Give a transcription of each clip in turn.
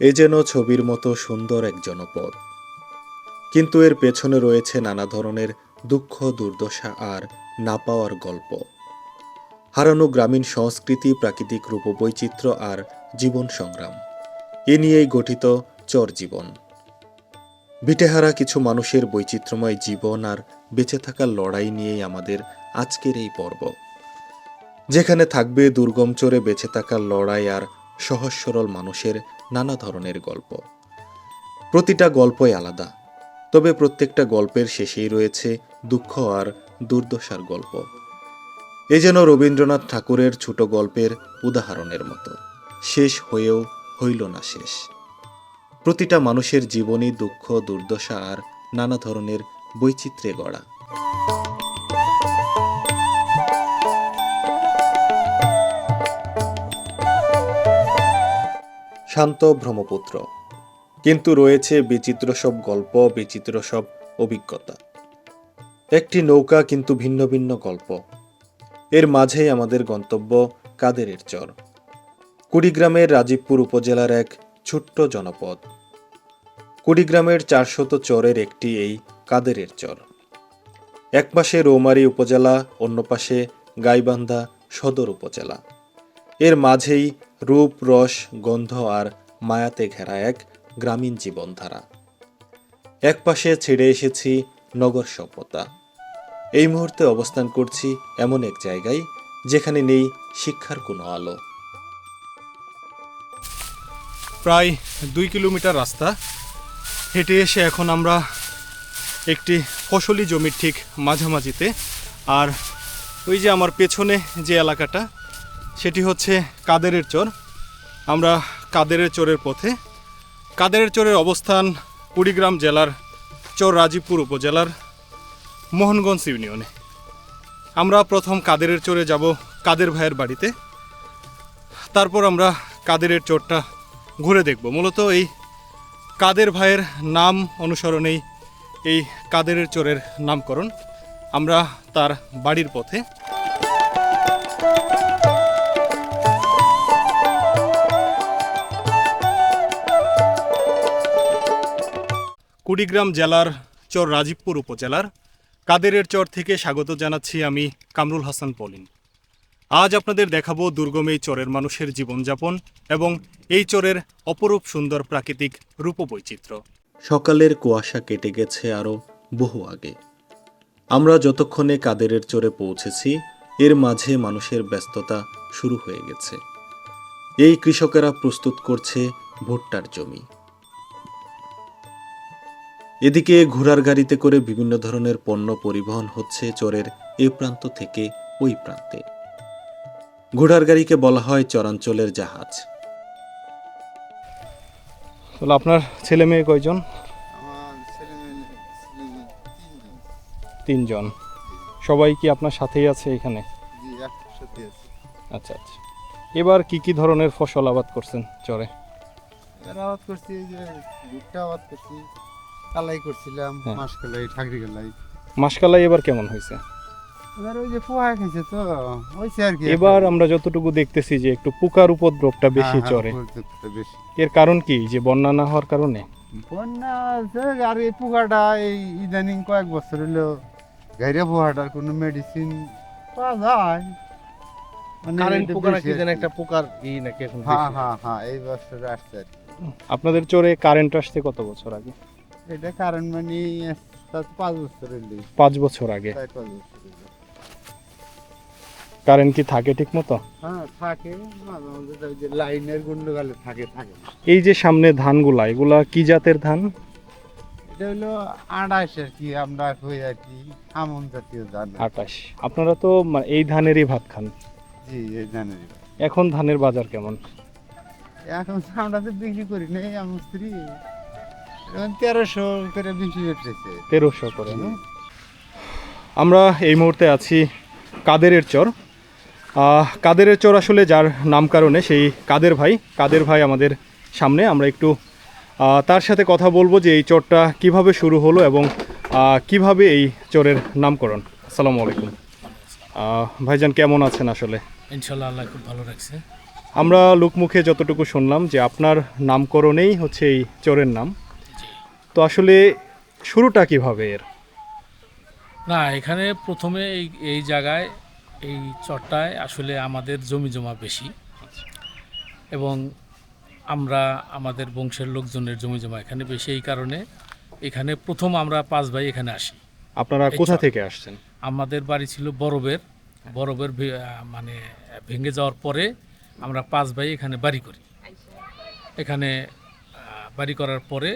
এ যেন ছবির মতো সুন্দর এক জনপদ। কিন্তু এর পেছনে রয়েছে নানা ধরনের দুঃখ, দুর্দশা আর না পাওয়ার গল্প। হারানো গ্রামীণ সংস্কৃতি, প্রাকৃতিক রূপবৈচিত্র্য আর জীবন সংগ্রাম। এ নিয়েই গঠিত চর জীবন। ভিটেহারা কিছু মানুষের বৈচিত্র্যময় জীবন আর বেঁচে থাকার লড়াই নিয়েই আমাদের আজকের এই পর্ব। যেখানে থাকবে দুর্গম চরে বেঁচে থাকার লড়াই আর সহজ সরল মানুষের নানা ধরনের গল্প। প্রতিটা গল্পই আলাদা, তবে প্রত্যেকটা গল্পের শেষেই রয়েছে দুঃখ আর দুর্দশার গল্প। এ যেন রবীন্দ্রনাথ ঠাকুরের ছোট গল্পের উদাহরণের মতো। শেষ হয়েও হইল না শেষ। প্রতিটা মানুষের জীবনই দুঃখ, দুর্দশা আর নানা ধরনের বৈচিত্র্যে গড়া। শান্ত ব্রহ্মপুত্র। কিন্তু রয়েছে বিচিত্র সব গল্প, বিচিত্র সব অভিজ্ঞতা। একটি নৌকা কিন্তু ভিন্ন ভিন্ন গল্প। এর মাঝেই আমাদের গন্তব্য কাদেরের চর। কুড়িগ্রামের রাজীবপুর উপজেলার এক ছোট্ট জনপদ। কুড়িগ্রামের চারশত চরের একটি এই কাদেরের চর। এক পাশে রৌমারী উপজেলা, অন্য পাশে গাইবান্ধা সদর উপজেলা। এর মাঝেই রূপ, রস, গন্ধ আর মায়াতে ঘেরা এক গ্রামীণ জীবনধারা। এক পাশে ছেড়ে এসেছি নগর সভ্যতা। এই মুহূর্তে অবস্থান করছি এমন এক জায়গায় যেখানে নেই শিক্ষার কোনো আলো। প্রায় দুই কিলোমিটার রাস্তা। হেঁটে এসে এখন আমরা একটি ফসলি জমির ঠিক মাঝামাঝিতে। আর ওই যে আমার পেছনে যে এলাকাটা সেটি হচ্ছে কাদেরের চর। আমরা কাদেরের চরের পথে। কাদেরের চরের অবস্থান কুড়িগ্রাম জেলার চর রাজীবপুর উপজেলার মোহনগঞ্জ ইউনিয়নে। আমরা প্রথম কাদেরের চরে যাব কাদের ভাইয়ের বাড়িতে। তারপর আমরা কাদেরের চোরটা ঘুরে দেখব। মূলত এই কাদের ভাইয়ের নাম অনুসরণেই এই কাদেরের চোরের নামকরণ। আমরা তার বাড়ির পথে কুড়িগ্রাম জেলার চর রাজীবপুর উপজেলার কাদেরের চর থেকে স্বাগত জানাচ্ছি আমি কামরুল হাসান পলিন। আজ আপনাদের দেখাবো দুর্গম এই চরের মানুষের জীবনযাপন এবং এই চরের অপরূপ সুন্দর প্রাকৃতিক রূপবৈচিত্র্য। সকালের কুয়াশা কেটে গেছে আরও বহু আগে। আমরা যতক্ষণে কাদেরের চরে পৌঁছেছি, এর মাঝে মানুষের ব্যস্ততা শুরু হয়ে গেছে। এই কৃষকেরা প্রস্তুত করছে ভুট্টার জমি। এদিকে ঘোড়ার গাড়িতে করে বিভিন্ন ধরনের পণ্য পরিবহন হচ্ছে চরের এ প্রান্ত থেকে ওই প্রান্তে। ঘোড়ার গাড়িকে বলা হয় চরাঞ্চলের জাহাজ। তাহলে আপনার ছেলে মেয়ে কয়জন? তিনজন। সবাই কি আপনার সাথেই আছে এখানে? আচ্ছা আচ্ছা। এবার কি কি ধরনের ফসল আবাদ করছেন চরে? আবাদ করছি যে ভুট্টা আবাদ করছি। কালাই করছিলাম হ্যাঁ। মাস কালাই ঠাকরি কালাই মাসকালাই এবার কেমন হয়েছে? এবার ওই যে পোহা খাইছে তো হয়েছে আর কি এবার আমরা যতটুকু দেখতেছি যে একটু পোকার উপদ্রবটা বেশি হ্যাঁ, হ্যাঁ, চরে। উপদ্রবটা বেশি। এর কারণ কি? যে বন্যা না হওয়ার কারণে? বন্যা আর এই পোকাটা এই ইদানিং কয়েক বছর হলো গাইরে কোনো মেডিসিন পাওয়া যায়। মানে কারেন্ট পোকা বেশি নাকি আর যেন কি। একটা পোকার ই নাকি হ্যাঁ হ্যাঁ হ্যাঁ এই বছর আসছে আপনাদের চরে কারেন্ট আসতে কত বছর আগে? এটা কারণ মানে পাঁচ বছর পাঁচ বছর আগে। কারেন্ট কি থাকে ঠিক মতো? হ্যাঁ লাইনের গন্ডগোলে থাকে থাকে। এই যে সামনে ধানগুলা এগুলা কি জাতের ধান? এটা হলো আড়াইশ আর কি আমরা হই আর কি আমন জাতীয় ধান আটাশ। আপনারা তো এই ধানেরই ভাত খান। জি এই ধানের এখন ধানের বাজার কেমন? এখন আমরা তো বিক্রি করি না এই আমার স্ত্রী। তেরোশো করে বিক্রি করতেছে। তেরোশো করে না? আমরা এই মুহূর্তে আছি কাদেরের চর। কাদেরের চর আসলে যার নাম কারণে সেই কাদের ভাই। কাদের ভাই আমাদের সামনে আমরা একটু তার সাথে কথা বলব যে এই চরটা কীভাবে শুরু হলো এবং কীভাবে এই চরের নামকরণ। আসসালামু আলাইকুম। ভাইজান কেমন আছেন আসলে? ইনশাল্লাহ আল্লাহ খুব ভালো রাখছে। আমরা লোকমুখে যতটুকু শুনলাম যে আপনার নামকরণেই হচ্ছে এই চোরের নাম। তো আসলে শুরুটা কীভাবে এর? না এখানে প্রথমে এই এই জায়গায় এই চরটায় আসলে আমাদের জমি জমা বেশি। এবং আমরা আমাদের বংশের লোকজনের জমি জমা এখানে বেশি এই কারণে এখানে প্রথম আমরা পাঁচ ভাই এখানে আসি। আপনারা কোথা থেকে আসছেন? আমাদের বাড়ি ছিল বরবের। বরবের মানে ভেঙে যাওয়ার পরে আমরা পাঁচ ভাই এখানে বাড়ি করি। এখানে বাড়ি করার পরে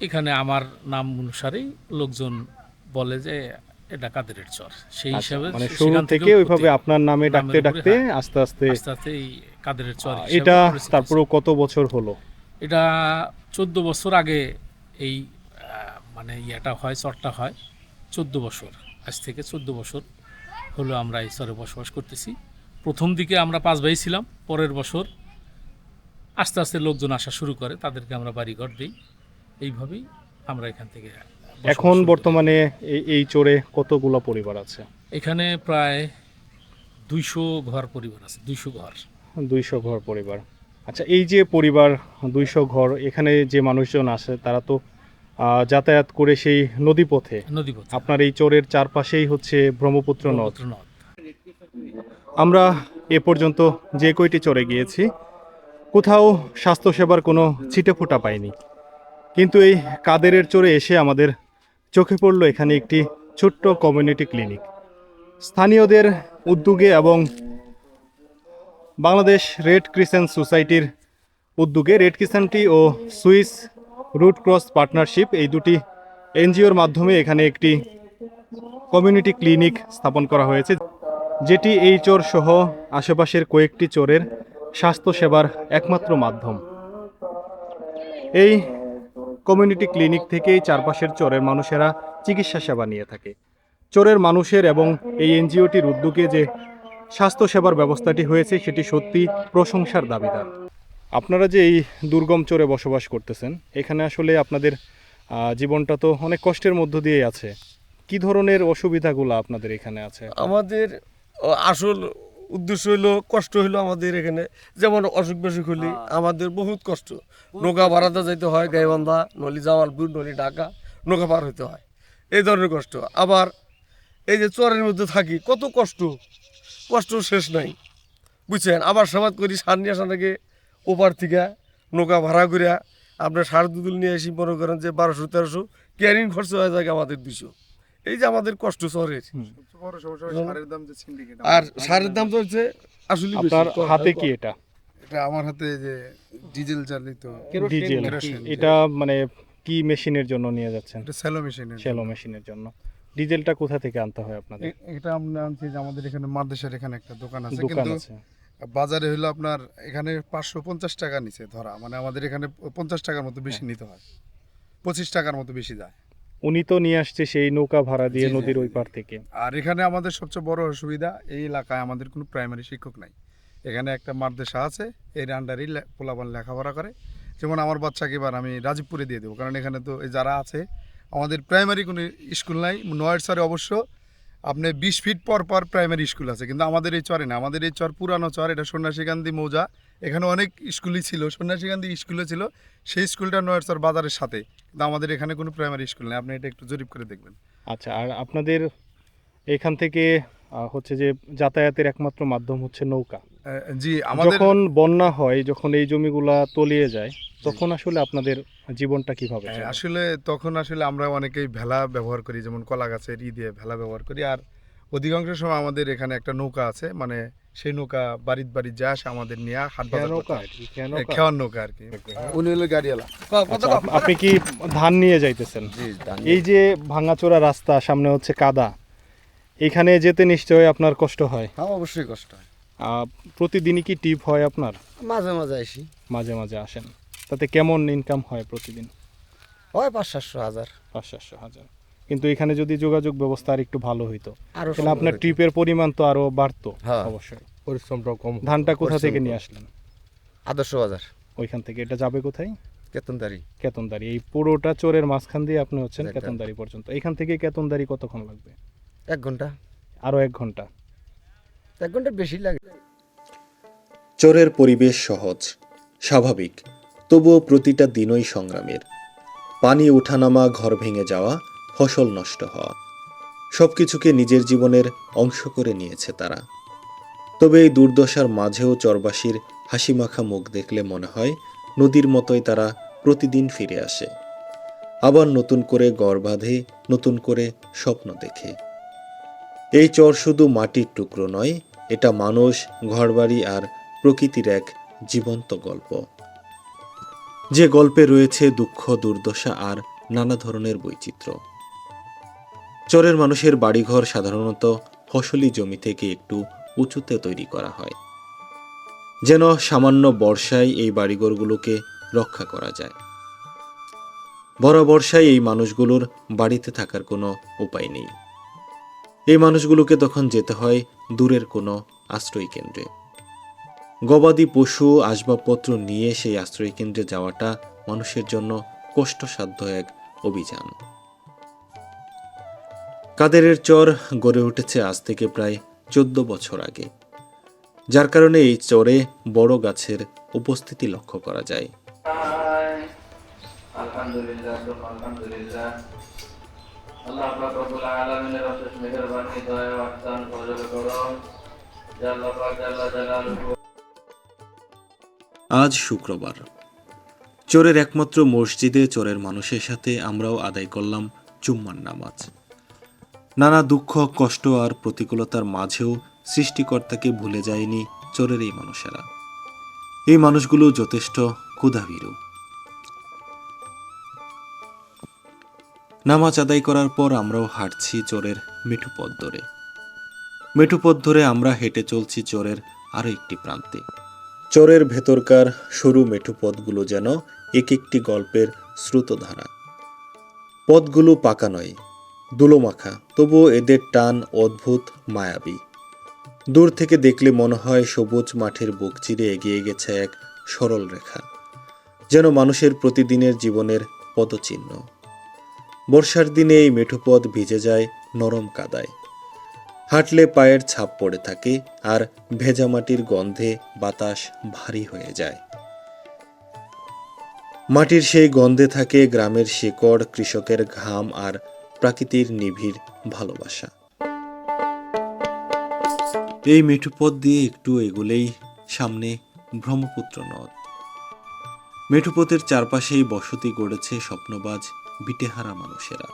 এখানে আমার নাম অনুসারেই লোকজন বলে যে এটা কাদেরের চর। সেই হিসাবে মানে শুরু থেকে ওইভাবে আপনার নামে ডাকতে ডাকতে হ্যাঁ। আস্তে আস্তে আস্তে আস্তে এই কাদেরের চর এটা তারপরেও কত বছর হলো? এটা চোদ্দ বছর আগে এই মানে ইয়েটা হয় চরটা হয়। চোদ্দ বছর আজ থেকে চোদ্দ বছর হলো আমরা এই চরে বসবাস করতেছি। প্রথম দিকে আমরা পাঁচ ভাই ছিলাম পরের বছর আস্তে আস্তে লোকজন আসা শুরু করে তাদেরকে আমরা বাড়িঘর দিই। এইভাবেই আমরা এখান থেকে এখন বর্তমানে এই চোরে কতগুলো পরিবার আছে? এখানে প্রায় দুইশো ঘর পরিবার আছে দুইশো ঘর। দুইশো ঘর পরিবার। আচ্ছা এই যে পরিবার দুইশো ঘর এখানে যে মানুষজন আসে তারা তো যাতায়াত করে সেই নদীপথে। নদীপথ। আপনার এই চোরের চারপাশেই হচ্ছে ব্রহ্মপুত্র নদ। আমরা এ পর্যন্ত যে কয়টি চড়ে গিয়েছি কোথাও স্বাস্থ্যসেবার কোনো ছিটেফোঁটা পাইনি। কিন্তু এই কাদেরের চড়ে এসে আমাদের চোখে পড়ল এখানে একটি ছোট্ট কমিউনিটি ক্লিনিক স্থানীয়দের উদ্যোগে এবং বাংলাদেশ রেড ক্রিসেন্ট সোসাইটির উদ্যোগে রেড ক্রিসেন্টটি ও সুইস রুট ক্রস পার্টনারশিপ এই দুটি এনজিওর মাধ্যমে এখানে একটি কমিউনিটি ক্লিনিক স্থাপন করা হয়েছে, যেটি এই চোর সহ আশেপাশের কয়েকটি চোরের স্বাস্থ্যসেবার একমাত্র মাধ্যম। এই কমিউনিটি ক্লিনিক থেকেই চারপাশের চোরের মানুষেরা চিকিৎসা সেবা নিয়ে থাকে। চোরের মানুষের এবং এই এনজিওটির উদ্যোগে যে স্বাস্থ্যসেবার ব্যবস্থাটি হয়েছে, সেটি সত্যি প্রশংসার দাবিদার। আপনারা যে এই দুর্গম চোরে বসবাস করতেছেন, এখানে আসলে আপনাদের জীবনটা তো অনেক কষ্টের মধ্য দিয়ে আছে। কি ধরনের অসুবিধাগুলো আপনাদের এখানে আছে? আমাদের আসল উদ্দেশ্য হইল কষ্ট হইল আমাদের এখানে। যেমন অসুখ বিসুখ হলি আমাদের বহুত কষ্ট। নৌকা ভাড়াতে যাইতে হয় গাইবান্ধা নলি জামালপুর নলি ঢাকা নৌকা পার হইতে হয়। এই ধরনের কষ্ট। আবার এই যে চরের মধ্যে থাকি কত কষ্ট। কষ্ট শেষ নাই। বুঝছেন? আবার সমাজ করি সার নিয়ে আসা নাকি ওপার থেকে নৌকা ভাড়া করিয়া আপনার সার দুদুল নিয়ে এসে মনে করেন যে বারোশো তেরোশো ক্যারিং খরচ হয়ে যায় আমাদের দুশো এই যে আমাদের কষ্ট চরের বড় সমস্যা সারের দাম যে সিন্ডিকেট আর সারের দাম তো হচ্ছে আসলে হাতে কি এটা? এটা আমার হাতে যে ডিজেল চালিত ডিজেল। এটা মানে কি মেশিনের জন্য নিয়ে যাচ্ছেন? এটা স্যালো মেশিন শ্যালো মেশিনের জন্য। ডিজেলটা কোথা থেকে আনতে হয় আপনাদের? এটা আমরা আনছি যে আমাদের এখানে মাদ্রাসার এখানে একটা দোকান আছে। দোকান কিন্তু আছে। বাজারে হলো আপনার এখানে পাঁচশো পঞ্চাশ টাকা নিচে ধরা। মানে আমাদের এখানে পঞ্চাশ টাকার মতো বেশি হ্যাঁ। নিতে হয়। পঁচিশ টাকার মতো বেশি যায়। উনি তো নিয়ে আসছে সেই নৌকা ভাড়া দিয়ে। নদীর ওই পার থেকে। আর এখানে আমাদের সবচেয়ে বড় অসুবিধা এই এলাকায় আমাদের কোনো প্রাইমারি শিক্ষক নাই। এখানে একটা মাদ্রাসা আছে এর আন্ডারই পোলাপান লেখাপড়া করে। যেমন আমার বাচ্চাকে এবার আমি রাজীবপুরে দিয়ে দেবো কারণ এখানে তো এই যারা আছে আমাদের প্রাইমারি কোনো স্কুল নাই। নয়ের চরে অবশ্য আপনি বিশ ফিট পর পর প্রাইমারি স্কুল আছে কিন্তু আমাদের এই চরে না। আমাদের এই চর পুরানো চর এটা সন্ন্যাসীকান্দি মৌজা। এখানে অনেক স্কুলই ছিল সন্ন্যাসীকান্দি স্কুলও ছিল। সেই স্কুলটা নয়ের চর বাজারের সাথে। কিন্তু আমাদের এখানে কোনো প্রাইমারি স্কুল নেই। আপনি এটা একটু জরিপ করে দেখবেন। আচ্ছা আর আপনাদের এখান থেকে হচ্ছে যে যাতায়াতের একমাত্র মাধ্যম হচ্ছে নৌকা। জি আমাদের যখন বন্যা হয় যখন এই জমিগুলা তলিয়ে যায় তখন আসলে আপনাদের জীবনটা কীভাবে হ্যাঁ, আসলে তখন আসলে আমরা অনেকেই ভেলা ব্যবহার করি যেমন কলা গাছের ই দিয়ে ভেলা ব্যবহার করি। আর অধিকাংশ সময় আমাদের এখানে একটা নৌকা আছে মানে সেই নৌকা বাড়ির বাড়ির যা আসে আমাদের নিয়ে হাট বাজার করতে। হয়। খেওয়ার নৌকা আর কি। উনি হলো গাড়িওয়ালা। আচ্ছা, আপনি কি ধান নিয়ে যাইতেছেন? এই যে ভাঙাচোরা রাস্তা সামনে হচ্ছে কাদা এখানে যেতে নিশ্চয়ই আপনার কষ্ট হয়? হ্যাঁ অবশ্যই কষ্ট হয়। আহ, প্রতিদিনই কি টিপ হয় আপনার? মাঝে মাঝে আসি। মাঝে মাঝে আসেন। তাতে কেমন ইনকাম হয় প্রতিদিন? হয় পাঁচ সাতশো হাজার। পাঁচ সাতশো হাজার। কিন্তু এখানে যদি যোগাযোগ ব্যবস্থা আর একটু ভালো হইতো তাহলে আপনার ট্রিপের পরিমাণ তো আরও বাড়তো হ্যাঁ। অবশ্যই। পরিশ্রমটাও কম ধানটা কোথা থেকে নিয়ে আসলেন? আদর্শ বাজার। ওইখান থেকে। এটা যাবে কোথায়? কেতনদারি। কেতনদারি। এই পুরোটা চোরের মাঝখান দিয়ে আপনি হচ্ছেন কেতনদারি পর্যন্ত। এখান থেকে কেতনদারি কতক্ষণ লাগবে? এক ঘণ্টা। আরও এক ঘণ্টা। এক ঘণ্টা বেশি লাগে। চরের পরিবেশ সহজ স্বাভাবিক তবুও প্রতিটা দিনই সংগ্রামের। পানি ওঠানামা ঘর ভেঙে যাওয়া ফসল নষ্ট হওয়া। সবকিছুকে নিজের জীবনের অংশ করে নিয়েছে তারা। তবে এই দুর্দশার মাঝেও চরবাসীর হাসিমাখা মুখ দেখলে মনে হয় নদীর মতোই তারা প্রতিদিন ফিরে আসে। আবার নতুন করে গড় বাঁধে, নতুন করে স্বপ্ন দেখে। এই চর শুধু মাটির টুকরো নয়, এটা মানুষ, ঘরবাড়ি আর প্রকৃতির এক জীবন্ত গল্প। যে গল্পে রয়েছে দুঃখ, দুর্দশা আর নানা ধরনের বৈচিত্র্য। চরের মানুষের বাড়িঘর সাধারণত ফসলি জমি থেকে একটু উঁচুতে তৈরি করা হয়। যেন সামান্য বর্ষায় এই বাড়িঘরগুলোকে রক্ষা করা যায়। বড় বর্ষায় এই মানুষগুলোর বাড়িতে থাকার কোনো উপায় নেই। এই মানুষগুলোকে তখন যেতে হয় দূরের কোনো আশ্রয় কেন্দ্রে। গবাদি পশু আসবাবপত্র নিয়ে সেই আশ্রয় কেন্দ্রে যাওয়াটা মানুষের জন্য কষ্টসাধ্য এক অভিযান। কাদেরের চর গড়ে উঠেছে আজ থেকে প্রায় চোদ্দ বছর আগে যার কারণে এই চরে বড় গাছের উপস্থিতি লক্ষ্য করা যায়। আলহামদুলিল্লাহ তো আলহামদুলিল্লাহ। আল্লাহ পাক রব্বুল আলামিনের অশেষ মেহেরবানি দয়া আহসান ফজল করম জাল্লাহ পাক জাল্লা জালালুহু। আজ শুক্রবার। চোরের একমাত্র মসজিদে চোরের মানুষের সাথে আমরাও আদায় করলাম জুম্মার নামাজ। নানা দুঃখ, কষ্ট আর প্রতিকূলতার মাঝেও সৃষ্টিকর্তাকে ভুলে যায়নি চোরের এই মানুষেরা। এই মানুষগুলো যথেষ্ট ক্ষুধাভীরু। নামাজ আদায় করার পর আমরাও হাঁটছি চোরের মেঠু পথ ধরে। মেঠু পথ ধরে আমরা হেঁটে চলছি চোরের আরও একটি প্রান্তে। চোরের ভেতরকার সরু মেঠু পথগুলো যেন এক একটি গল্পের স্রোতধারা। পথগুলো পাকা নয় দুলোমাখা, তবুও এদের টান অদ্ভুত, মায়াবী। দূর থেকে দেখলে মনে হয় সবুজ মাঠের বুক চিরে এগিয়ে গেছে এক সরল রেখা, যেন মানুষের প্রতিদিনের জীবনের পদচিহ্ন। বর্ষার দিনে এই মেঠোপথ ভিজে যায় নরম কাদায়। হাঁটলে পায়ের ছাপ পড়ে থাকে আর ভেজা মাটির গন্ধে বাতাস ভারী হয়ে যায়। মাটির সেই গন্ধে থাকে গ্রামের শেকড়, কৃষকের ঘাম আর প্রাকৃতির নিবিড় ভালোবাসা। এই মেঠুপথ দিয়ে একটু এগুলেই সামনে ব্রহ্মপুত্র নদ। মেঠুপথের চারপাশেই বসতি গড়েছে স্বপ্নবাজ বিটেহারা মানুষেরা।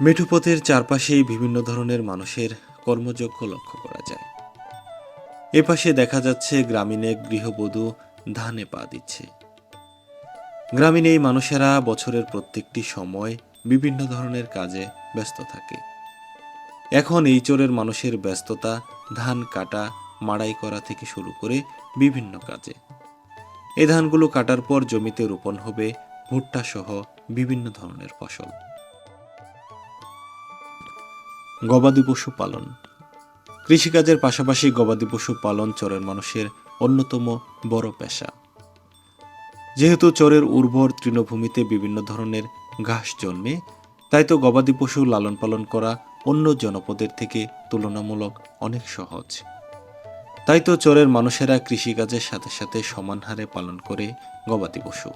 মেঠুপথের চারপাশেই বিভিন্ন ধরনের মানুষের কর্মযজ্ঞ লক্ষ্য করা যায়। এপাশে দেখা যাচ্ছে গ্রামীণ এক গৃহবধূ ধানে পা দিচ্ছে। গ্রামীণ এই মানুষেরা বছরের প্রত্যেকটি সময় বিভিন্ন ধরনের কাজে ব্যস্ত থাকে। এখন এই চোরের মানুষের ব্যস্ততা, ধান কাটা, মাড়াই করা থেকে শুরু করে বিভিন্ন কাজে। এই ধানগুলো কাটার পর জমিতে রোপণ হবে ভুট্টা সহ বিভিন্ন ধরনের ফসল। গবাদি পশু পালন। কৃষিকাজের পাশাপাশি গবাদি পশু পালন চরের মানুষের অন্যতম বড় পেশা। যেহেতু চরের উর্বর তৃণভূমিতে বিভিন্ন ধরনের ঘাস জন্মে, তাই তো গবাদি পশু লালন পালন করা অন্য জনপদের থেকে তুলনামূলক অনেক সহজ। তাই তো চরের মানুষেরা কৃষিকাজের সাথে সাথে সমান হারে পালন করে গবাদি পশু,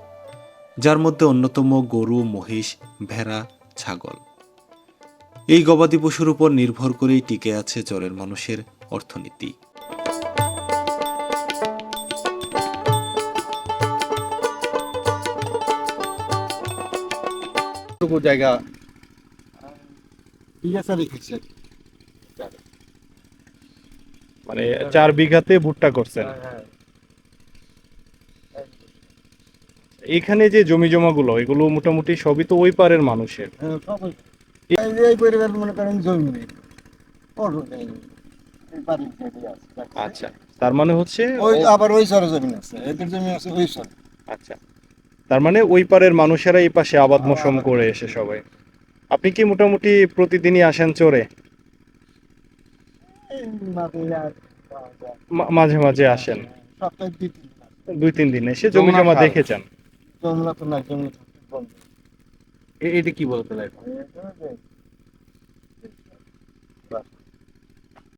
যার মধ্যে অন্যতম গরু, মহিষ, ভেড়া, ছাগল। এই গবাদি পশুর উপর নির্ভর করেই টিকে আছে চরের মানুষের অর্থনীতি। টুকু জায়গা? মানে চার বিঘাতে ভুট্টা করছেন। এখানে যে জমি জমাগুলো এগুলো মোটামুটি সবই তো ওই পারের মানুষের। এই পরিবার মনে করেন জমি নেই। আছে। আচ্ছা তার মানে হচ্ছে ওই আবার ওই সরে জমি আছে। এদের জমি আছে ওই সরে। আচ্ছা। তার মানে ওই পারের মানুষেরা এই পাশে আবাদ মৌসুম করে এসে সবাই। আপনি কি মোটামুটি প্রতিদিনই আসেন চোরে? মাঝে মাঝে আসেন। দুই তিন দিন। দুই তিন দিন এসে জমি জমা দেখেছেন। দেখে যান এটা কি বলতে লাগে।